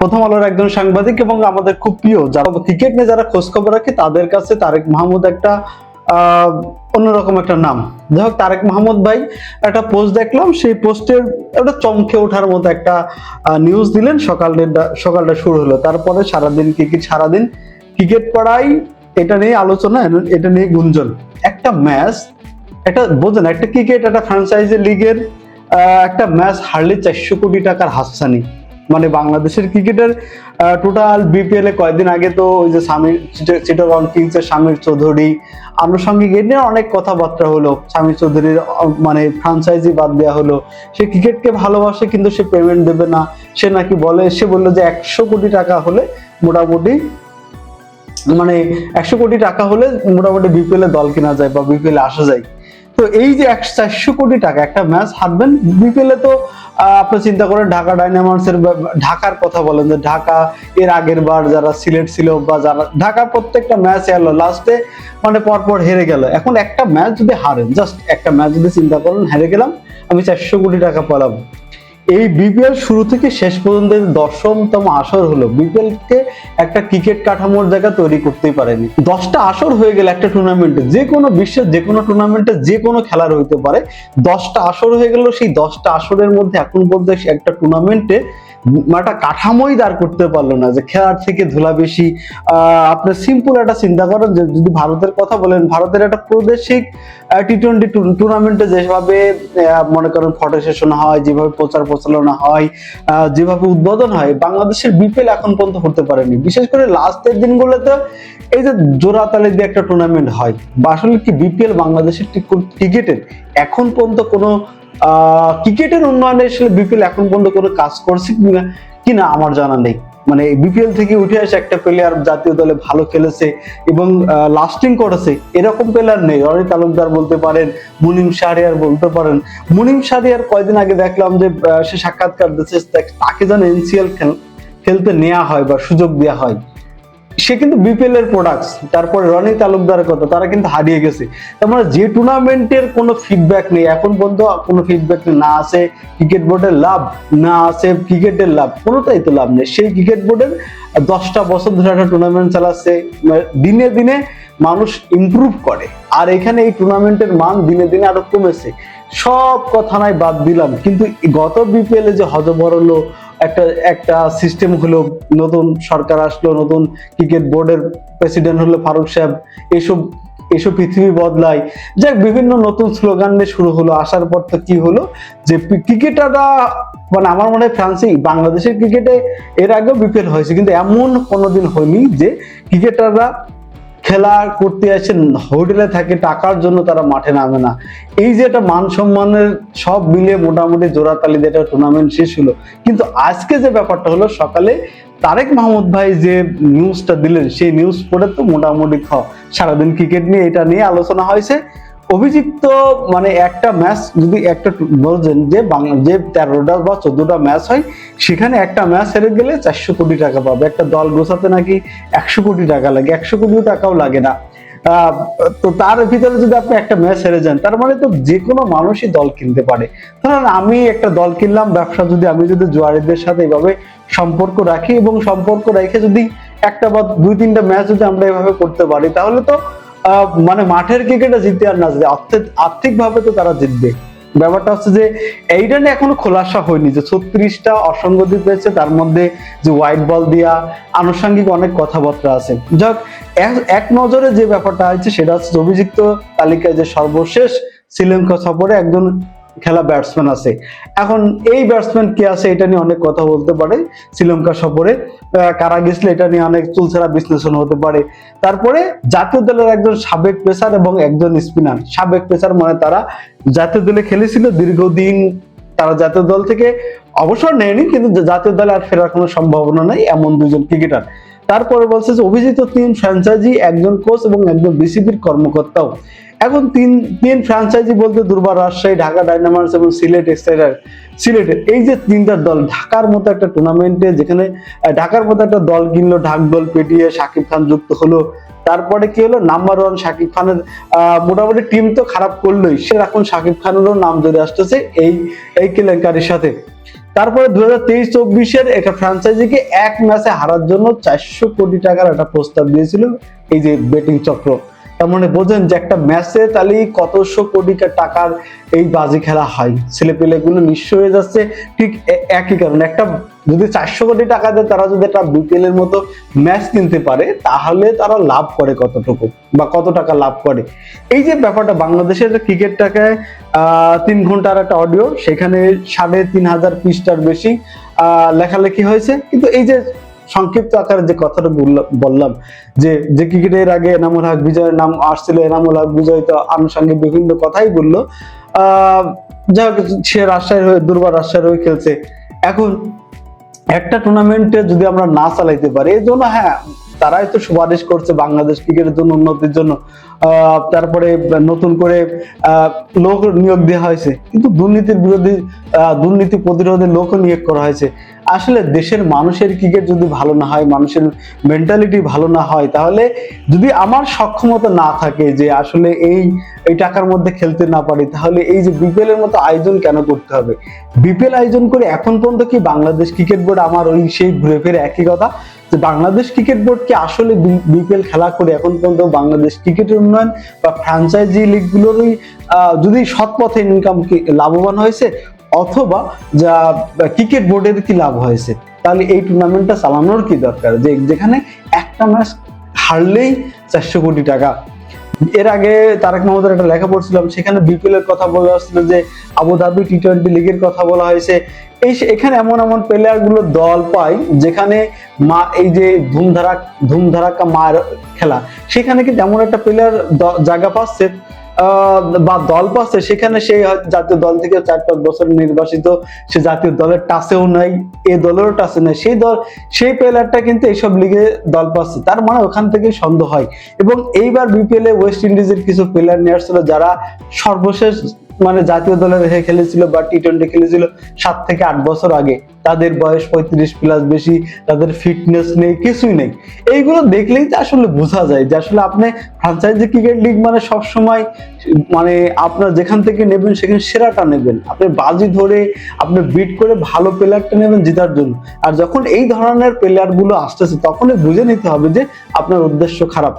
প্রথম আলোর একজন সাংবাদিক এবং আমাদের খুব প্রিয় যারা ক্রিকেট নিয়ে যারা খোঁজ খবর রাখে, তাদের কাছে তারেক মাহমুদ একটা অন্যরকম একটা নাম। যাই হোক, তারেক মাহমুদ ভাই একটা পোস্ট দেখলাম, সেই পোস্টের একটা চমকে ওঠার মতো একটা নিউজ দিলেন। সকালটা সকালটা শুরু হলো। তারপরে সারাদিন ক্রিকেট সারাদিন ক্রিকেট পড়াই, এটা নিয়ে আলোচনা, এটা নিয়ে গুঞ্জন। একটা ম্যাচ একটা, বোঝেন, একটা ক্রিকেট একটা ফ্র্যাঞ্চাইজি লিগের একটা ম্যাচ হারলে চারশো কোটি টাকার হাতছানি। মানে বাংলাদেশের ক্রিকেটের টোটাল বিপিএল এ কয়েকদিন আগে তো ওই যে সামির চিটাগং কিংস এর সামির চৌধুরী, আনুষঙ্গিক এ নিয়ে অনেক কথাবার্তা হলো। সামির চৌধুরীর মানে ফ্রাঞ্চাইজি বাদ দেওয়া হলো। সে ক্রিকেটকে ভালোবাসে কিন্তু সে পেমেন্ট দেবে না। সে নাকি বলে, সে বলল যে একশো কোটি টাকা হলে মোটামুটি মানে একশো কোটি টাকা হলে মোটামুটি বিপিএল এ দল কেনা যায় বা বিপিএল এ আসা যায়। তো এই যে একশো কোটি টাকা, একটা ম্যাচ হারবেন বিপিএল এ তো আপনি চিন্তা করেন, ঢাকা ডাইনামান্সের বা- ঢাকার কথা বলেন যে ঢাকা এর আগের বার যারা সিলেট ছিল বা যারা, ঢাকা প্রত্যেকটা ম্যাচ এলো লাস্টে মানে পরপর হেরে গেল। এখন একটা ম্যাচ যদি হারেন জাস্ট একটা ম্যাচ যদি চিন্তা করেন, হেরে গেলাম, আমি চারশো কোটি টাকা পেলাম এই বিপিএল শুরু থেকে শেষ পর্যন্ত দশমতম আসর হলো বিপিএল কে একটা ক্রিকেট কাঠামোর জায়গা তৈরি করতেই পারেনি। দশটা আসর হয়ে গেলে একটা টুর্নামেন্টে যে কোনো বিশ্বের যে কোনো টুর্নামেন্টে যে কোনো খেলার হইতে পারে। দশটা আসর হয়ে গেল সেই দশটা আসরের মধ্যে এখন পর্যন্ত একটা টুর্নামেন্টে একটা কাঠামোই দাঁড় করতে পারল না যে খেলার থেকে ধুলা বেশি। আহ, আপনি সিম্পল একটা চিন্তা করেন যে যদি ভারতের কথা বলেন ভারতের একটা প্রাদেশিক টি টোয়েন্টি টুর্নামেন্টে যেভাবে মনে করেন ফটো সেশন হয় যেভাবে প্রচার প্রচারণা হয় যেভাবে উদ্বোধন হয়, বাংলাদেশের বিপিএল এখন পর্যন্ত হতে পারেনি। বিশেষ করে লাস্টের দিনগুলোতে এই যে জোড়াতালি দিয়ে একটা টুর্নামেন্ট হয়, বা আসলে কি বিপিএল বাংলাদেশের ক্রিকেটের এখন পর্যন্ত কোনো ক্রিকেটের উন্নয়নে আসলে বিপিএল এখন পর্যন্ত কোনো কাজ করছে কিনা কিনা আমার জানা নেই। মানে বিপিএল থেকে উঠে আসে একটা প্লেয়ার জাতীয় দলে ভালো খেলেছে এবং লাস্টিং করেছে। এরকম প্লেয়ার নেই। রনি তালুকদার বলতে পারেন, মুনিম শাহরিয়ার বলতে পারেন। মুনিম শাহরিয়ার কয়দিন আগে দেখলাম যে সে সাক্ষাৎকার দিচ্ছে তাকে যেন এনসিএল খেলতে নেওয়া হয় বা সুযোগ দেওয়া হয়। সে কিন্তু বিপিএল এর প্রোডাক্টস তারপরে রনি তালুকদারের কথা, তারা কিন্তু হারিয়ে গেছে। তার মানে যে টুর্নামেন্টের কোনো ফিডব্যাক নেই। এখন পর্যন্ত কোনো ফিডব্যাক না আছে ক্রিকেট বোর্ডের লাভ, না আছে ক্রিকেটের লাভ, কোনোটাই তো লাভ নেই। সেই ক্রিকেট বোর্ডের দশটা বছর ধরে একটা টুর্নামেন্ট চালাচ্ছে। মানে দিনে দিনে মানুষ ইম্প্রুভ করে। আর এখানে এই টুর্নামেন্টের মান দিনে দিনে আরও কমেছে। সব কথা নাই, বাদ দিলাম। কিন্তু গত বিপিএল এ যে হজবরল একটা একটা সিস্টেম হলো, নতুন সরকার আসলো, নতুন ক্রিকেট বোর্ডের প্রেসিডেন্ট হলো ফারুক সাহেব, এসব এসব পৃথিবী বদলায় যাক, বিভিন্ন নতুন স্লোগান নিয়ে শুরু হলো, আসার পর তো কি হলো? যে ক্রিকেটাররা মানে আমার মনে হয় ফ্রান্সে বাংলাদেশের ক্রিকেটে এর আগেও বিপিএল হয়েছে, কিন্তু এমন কোনোদিন হয়নি যে ক্রিকেটাররা খেলা করতে আসেন হোটেলে থাকে, টাকার জন্য তারা মাঠে নামে না। এই যে একটা মান সম্মানের সব মিলিয়ে মোটামুটি জোড়াতালি দিয়ে একটা টুর্নামেন্ট শেষ হলো। কিন্তু আজকে যে ব্যাপারটা হলো, সকালে তারেক মাহমুদ ভাই যে নিউজটা দিলেন, সেই নিউজ পড়ে তো মোটামুটি সারাদিন ক্রিকেট নিয়ে এটা নিয়ে আলোচনা হয়েছে। অভিযুক্ত মানে একটা ম্যাচ যদি একটা বলছেন যে বাংলা যে তেরোটা বা চোদ্দোটা ম্যাচ হয়, সেখানে একটা ম্যাচ হেরে গেলে চারশো কোটি টাকা পাবে। একটা দল গোছাতে নাকি একশো কোটি টাকা লাগে। একশো কোটি টাকাও লাগে না। তো তার ভিতরে যদি আপনি একটা ম্যাচ হেরে যান, তার মানে তো যে কোনো মানুষই দল কিনতে পারে। ধরেন আমি একটা দল কিনলাম, ব্যবসা যদি আমি যদি জোয়ারিদের সাথে এভাবে সম্পর্ক রাখি এবং সম্পর্ক রেখে যদি একটা বা দুই তিনটা ম্যাচ যদি আমরা এভাবে করতে পারি, তাহলে তো মানে মাঠের ক্রিকেটে জিততে আর না আর্থিক ভাবে তো তারা জিতবে। ব্যাপারটা হচ্ছে যে এইটা নিয়ে এখনও খোলাসা হয়নি যে ছত্রিশটা অসংগতি পেয়েছে তার মধ্যে যে হোয়াইট বল দিয়া আনুষঙ্গিক অনেক কথাবার্তা আছে। যাক এক- নজরে যে ব্যাপারটা হয়েছে, সেটা হচ্ছে অভিযুক্ত তালিকায় যে সর্বশেষ শ্রীলঙ্কা সফরে একজন খেলা ব্যাটসম্যান আছে। এখন এই ব্যাটসম্যান কে আছে এটা নিয়ে অনেক কথা বলতে পারে শ্রীলঙ্কা সফরে। কারা গেছিল এটা নিয়ে অনেক চুলছেরা বিশ্লেষণ হতে পারে। তারপরে জাতীয় দলের একজন সাবেক পেসার এবং একজন স্পিনার সাবেক পেসার মানে তারা জাতীয় দলে খেলেছিল, দীর্ঘদিন তারা জাতীয় দল থেকে অবসর নেয়নি, কিন্তু জাতীয় দলে আর ফেরার কোনো সম্ভাবনা নাই এমন দুজন ক্রিকেটার তারপরে বলছে যে অভিজিত তিন ফ্র্যাঞ্চাইজি একজন কোচ এবং একজন বিসিবির কর্মকর্তাও। এখন তিন তিন ফ্র্যাঞ্চাইজি বলতে দুর্বার রাজশাহী, ঢাকা ডাইনামার্স এবং সিলেট এক্সাইডার সিলেটের এই যে তিনটা দল, ঢাকার মতো একটা টুর্নামেন্টে যেখানে ঢাকার মতো একটা দল কিনলো ঢাক দল পেটিয়ে সাকিব খান যুক্ত হলো। তারপরে কি হলো? নাম্বার ওয়ান শাকিব খানের মোটামুটি টিম তো খারাপ করলোই। সে এখন শাকিব খানেরও নাম জড়ে আসতেছে এই এই কেলেঙ্কারির সাথে। তারপরে দু হাজার তেইশ চব্বিশের একটা ফ্র্যাঞ্চাইজিকে এক ম্যাচে হারার জন্য চারশো কোটি টাকার একটা প্রস্তাব দিয়েছিল এই যে বেটিং চক্র। তার মানে বোঝেন যে একটা ম্যাচে তাহলে কতশো কোটি টাকার এই বাজি খেলা হয়। ছেলে পেলেগুলো নিঃস্ব হয়ে যাচ্ছে। ঠিক একই কারণে একটা যদি চারশো কোটি টাকা দেয়, তারা যদি একটা বিপিএল এর মতো ম্যাচ কিনতে পারে, তাহলে তারা লাভ করে কতটুকু বা কত টাকা লাভ করে। এই যে ব্যাপারটা, বাংলাদেশের ক্রিকেটটাকে তিন ঘণ্টার একটা অডিও সেখানে সাড়ে তিন হাজার পৃষ্ঠার বেশি লেখালেখি হয়েছে। কিন্তু এই যে সংক্ষিপ্ত আকারে যে কথাটা বললাম- যে যে ক্রিকেটের আগে এনামুল হক বিজয়ের নাম আসছিল, এনামুল হক বিজয় তো আনুষঙ্গিক বিভিন্ন কথাই বলল। যাই সে রাজশাহীর হয়ে, দুর্বার রাজশাহীর হয়ে খেলছে। এখন একটা টুর্নামেন্টে যদি আমরা না চালাইতে পারি, এই জন্য হ্যাঁ তারাই তো সুপারিশ করছে বাংলাদেশ ক্রিকেটের জন্য, উন্নতির জন্য। তারপরে নতুন করে লোক নিয়োগ দেওয়া হয়েছে। কিন্তু দুর্নীতির বিরোধী দুর্নীতি প্রতিরোধে লোক নিয়োগ করা হয়েছে। আসলে দেশের মানুষের ক্রিকেট যদি ভালো না হয়, মানুষের মেন্টালিটি ভালো না হয়, তাহলে যদি আমার সক্ষমতা না থাকে যে আসলে এই এই টাকার মধ্যে খেলতে না পারি, তাহলে এই যে বিপিএল এর মতো আয়োজন কেন করতে হবে? বিপিএল আয়োজন করে এখন পর্যন্ত কি বাংলাদেশ ক্রিকেট বোর্ড আমার ওই সেই ঘুরে ফিরে একই কথা? যে বাংলাদেশ ক্রিকেট বোর্ড কি আসলে বিপিএল খেলা করে এখন পর্যন্ত বাংলাদেশ ক্রিকেটের উন্নয়ন বা ফ্র্যাঞ্চাইজি লিগগুলোরই যদি সৎ পথে ইনকাম লাভবান হয়েছে অথবা যা, ক্রিকেট বোর্ডের কি লাভ হয়েছে? তাহলে এই টুর্নামেন্টটা চালানোর কি দরকার? যে যেখানে একটা ম্যাচ হারলেই চারশো কোটি টাকা। এর আগে তারেক মাহমুদের একটা লেখা পড়ছিলাম, সেখানে বিপিএল এর কথা বলা হচ্ছিল যে আবুধাবি টি টোয়েন্টি লিগের কথা বলা হয়েছে। এই এখানে এমন এমন প্লেয়ারগুলো দল পায়, যেখানে মা, এই যে ধুমধারাক, ধুমধারাক্কা মায়ের খেলা, সেখানে কিন্তু এমন একটা প্লেয়ার জায়গা পাচ্ছে? বা দল পাচ্ছে, সেখানে সেই জাতীয় দল থেকে চার পাঁচ বছর নির্বাসিত, সে জাতীয় দলের টাচেও নাই, এ দলেরও টাচে নাই। সেই দল, সেই প্লেয়ারটা কিন্তু এইসব লিগে দল পাচ্ছে। তার মানে ওখান থেকে সন্দেহ হয়। এবং এইবার বিপিএল এ ওয়েস্ট ইন্ডিজের কিছু প্লেয়ার নিয়ে আসছিল যারা সর্বশেষ মানে জাতীয় দলের হয়ে খেলেছিল বা টি টোয়েন্টি খেলেছিল সাত থেকে আট বছর আগে। তাদের বয়স পঁয়ত্রিশ প্লাস বেশি, তাদের ফিটনেস নেই, কিছুই নেই। এইগুলো দেখলেই তো আসলে বোঝা যায় যে আসলে আপনি ফ্রাঞ্চাইজি ক্রিকেট লিগ মানে সবসময় মানে আপনার যেখান থেকে নেবেন সেখানে সেরাটা নেবেন। আপনি বাজি ধরে, আপনি বিট করে ভালো প্লেয়ারটা নেবেন জেতার জন্য। আর যখন এই ধরনের প্লেয়ারগুলো আসতেছে, তখনই বুঝে নিতে হবে যে আপনার উদ্দেশ্য খারাপ।